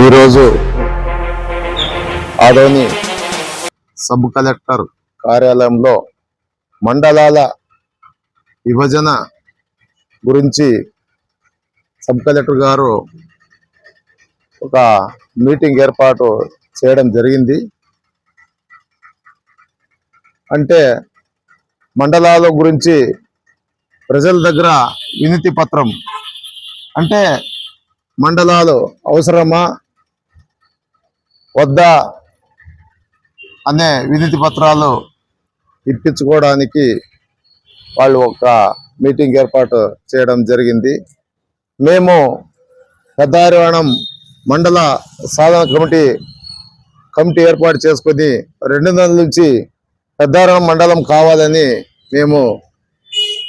ఈరోజు Adoni sub collector కార్యాలయంలో మండలాల విభజన గురించి సబ్ కలెక్టర్ గారు ఒక మీటింగ్ ఏర్పాటు చేయడం జరిగింది. అంటే మండలాల గురించి ప్రజల దగ్గర వినతి పత్రం అంటే మండలాలు అవసరమా? వద్దా అనే వినతి పత్రాలు ఇప్పించుకోవడానికి వాళ్ళు ఒక మీటింగ్ ఏర్పాటు చేయడం జరిగింది. మేము పెద్దారివాణం మండల సాధన కమిటీ కమిటీ ఏర్పాటు చేసుకొని రెండు నెలల నుంచి పెద్దారివాణం మండలం కావాలని మేము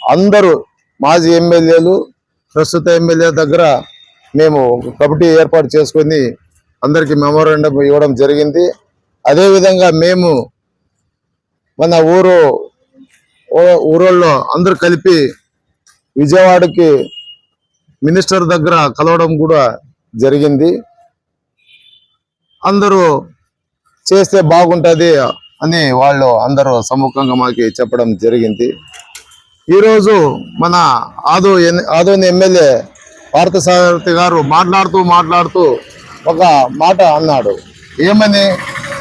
అందరూ మాజీ ఎమ్మెల్యేలు ప్రస్తుత ఎమ్మెల్యే దగ్గర మేము కమిటీ ఏర్పాటు చేసుకొని అందరికీ మెమోరాండం ఇవ్వడం జరిగింది. అదేవిధంగా మేము మన ఊరు ఊ- ఊరోళ్ళు అందరూ కలిపి విజయవాడకి మినిస్టర్ దగ్గర కలవడం కూడా జరిగింది. అందరూ చేస్తే బాగుంటుంది అని వాళ్ళు అందరూ సముఖంగా మాకు చెప్పడం జరిగింది. ఈరోజు మన ఆదో ఎన్- ఆదోని ఎమ్మెల్యే పార్థసారథి గారు మాట్లాడుతూ మాట్లాడుతూ ఒక మాట అన్నాడు. ఏమని?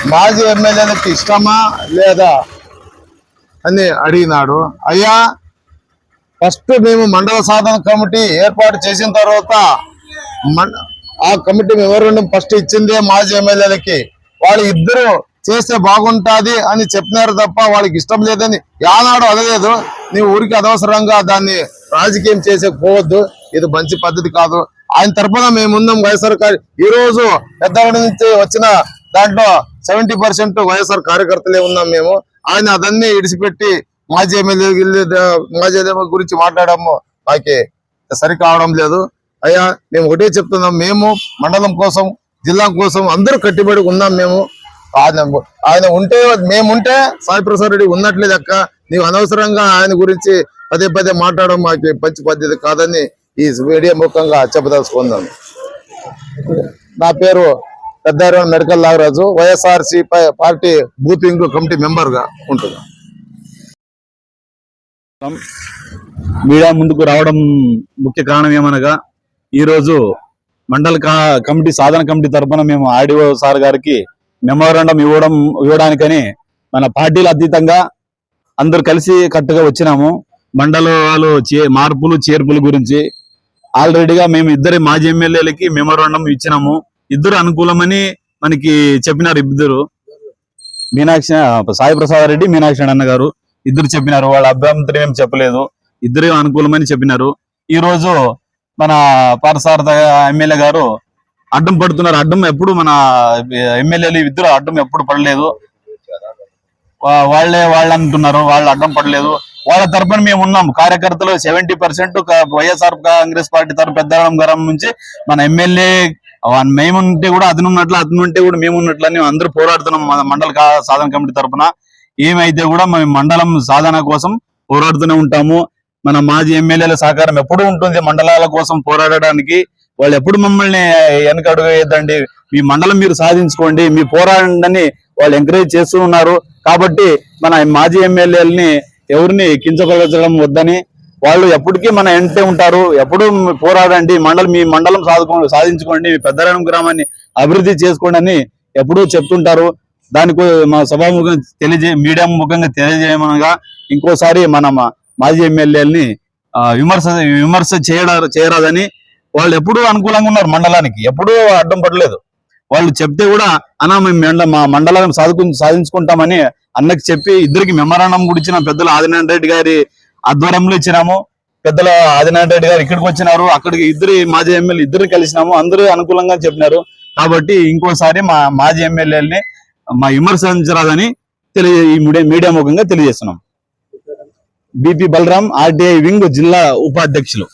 మాజీ ఎమ్మెల్యేలకు ఇష్టమా లేదా అని అడిగినాడు. అయ్యా ఫస్ట్ మేము మండల సాధన కమిటీ ఏర్పాటు చేసిన తర్వాత మన్- ఆ కమిటీ మెమోరాండం ఫస్ట్ ఇచ్చిందే మాజీ ఎమ్మెల్యేలకి. వాళ్ళు ఇద్దరు చేస్తే బాగుంటుంది అని చెప్పినారు తప్ప వాళ్ళకి ఇష్టం లేదని యానాడు అనలేదు. నీ ఊరికి అనవసరంగా దాన్ని రాజకీయం చేసే పోవద్దు. ఇది మంచి పద్ధతి కాదు. ఆయన తరఫున మేము ఉన్నాం వైఎస్ఆర్ ఈ రోజు పెద్దవాడి నుంచి వచ్చిన దాంట్లో సెవెంటీ పర్సెంట్ వైఎస్ఆర్ కార్యకర్తలే ఉన్నాం మేము. ఆయన అదన్నీ ఇడిచిపెట్టి మాజీ ఎమ్మెల్యే మాజీ ఎమ్మెల్యే గురించి మాట్లాడము మాకి సరి కావడం లేదు. అయ్యా మేము ఒకటే చెప్తున్నాం మేము మండలం కోసం జిల్లా కోసం అందరూ కట్టుబడి ఉన్నాం మేము. ఆయన ఆయన ఉంటే మేముంటే సాయి ప్రసాద్ రెడ్డి ఉన్నట్లే అక్క నీవు అనవసరంగా ఆయన గురించి పదే పదే మాట్లాడడం మాకు మంచి పద్ధతి కాదని ఈ వీడియో ముఖంగా చెప్పదలుచుకుందాం. నా పేరు Peddaram medical Nagaraju YSRC party booth wing committee మెంబర్గా మీడియా ముందుకు రావడం ముఖ్య కారణం ఏమనగా ఈరోజు మండల కా- కమిటీ సాధన కమిటీ తరపున మేము ఆర్డీఓ సార్ గారికి మెమోరాండం ఇవ్వడం ఇవ్వడానికని మన పార్టీల అతీతంగా అందరు కలిసి కట్టుగా వచ్చినాము. మండలాలు చే- మార్పులు చేర్పుల గురించి ఆల్రెడీగా మేము ఇద్దరి మాజీ ఎమ్మెల్యేలకి మెమోరాండం ఇచ్చినాము. ఇద్దరు అనుకూలమని మనకి చెప్పినారు ఇద్దరు. మీనాక్షి సాయి ప్రసాద్ రెడ్డి మీనాక్షి అన్న గారు ఇద్దరు చెప్పినారు. వాళ్ళ అభ్యంతరం ఏం చెప్పలేదు. ఇద్దరు అనుకూలమని చెప్పినారు. ఈ రోజు మన పారసారథ ఎమ్మెల్యే గారు అడ్డం పడుతున్నారు. అడ్డం ఎప్పుడు మన ఎమ్మెల్యేలు ఇద్దరు అడ్డం ఎప్పుడు పడలేదు. వాళ్ళే వాళ్ళు అంటున్నారు. వాళ్ళు అడ్డం పడలేదు. వాళ్ళ తరపున మేము ఉన్నాం. కార్యకర్తలు seventy percent YSR Congress party తరపు పెద్దగరం గారం నుంచి మన ఎమ్మెల్యే మేము ఉంటే కూడా అతను ఉన్నట్లు అతను ఉంటే కూడా మేము ఉన్నట్లు అని అందరూ పోరాడుతున్నాం మన మండల సాధన కమిటీ తరపున. ఏమైతే కూడా మేము మండలం సాధన కోసం పోరాడుతూనే ఉంటాము. మన మాజీ ఎమ్మెల్యేల సహకారం ఎప్పుడు ఉంటుంది మండలాల కోసం పోరాడడానికి. వాళ్ళు ఎప్పుడు మమ్మల్ని వెనక అడుగు మీ మండలం మీరు సాధించుకోండి మీ పోరాడండి వాళ్ళు ఎంకరేజ్ చేస్తూ ఉన్నారు. కాబట్టి మన మాజీ ఎమ్మెల్యేలని ఎవరిని కించపరచడం వద్దని వాళ్ళు ఎప్పటికీ మన ఎంటే ఉంటారు. ఎప్పుడు పోరాడండి. మండలం మీ మండలం సాధుకో సాధించుకోండి. మీ పెద్దరాయణం గ్రామాన్ని అభివృద్ధి చేసుకోండి అని ఎప్పుడూ చెప్తుంటారు. దానికి మా సభాముఖం తెలియజే మీడియా ముఖంగా తెలియజేయమనగా ఇంకోసారి మన మా- మాజీ ఎమ్మెల్యేలని విమర్శ విమర్శ చేయడా చేయరాదని వాళ్ళు ఎప్పుడూ అనుకూలంగా ఉన్నారు మండలానికి. ఎప్పుడూ అడ్డం పడలేదు. వాళ్ళు చెప్తే కూడా అనా మేము మా మండలాన్ని సాధుకు సాధించుకుంటామని అన్నకి చెప్పి ఇద్దరికి మెమరాండం కూడా ఇచ్చిన. పెద్దలు ఆదినారాయణ రెడ్డి గారి ఆధ్వర్యంలో ఇచ్చినాము. పెద్దల ఆదినారాయణ రెడ్డి గారు ఇక్కడికి వచ్చినారు. అక్కడికి ఇద్దరు మాజీ ఎమ్మెల్యే ఇద్దరు కలిసినాము. అందరూ అనుకూలంగా చెప్పినారు. కాబట్టి ఇంకోసారి మా మాజీ ఎమ్మెల్యేలని మా విమర్శించరాదని తెలియ ఈ మీడియా మీడియా ముఖంగా తెలియజేస్తున్నాం. బిపి బలరాం ఆర్టీఐ వింగ్ జిల్లా ఉపాధ్యక్షులు.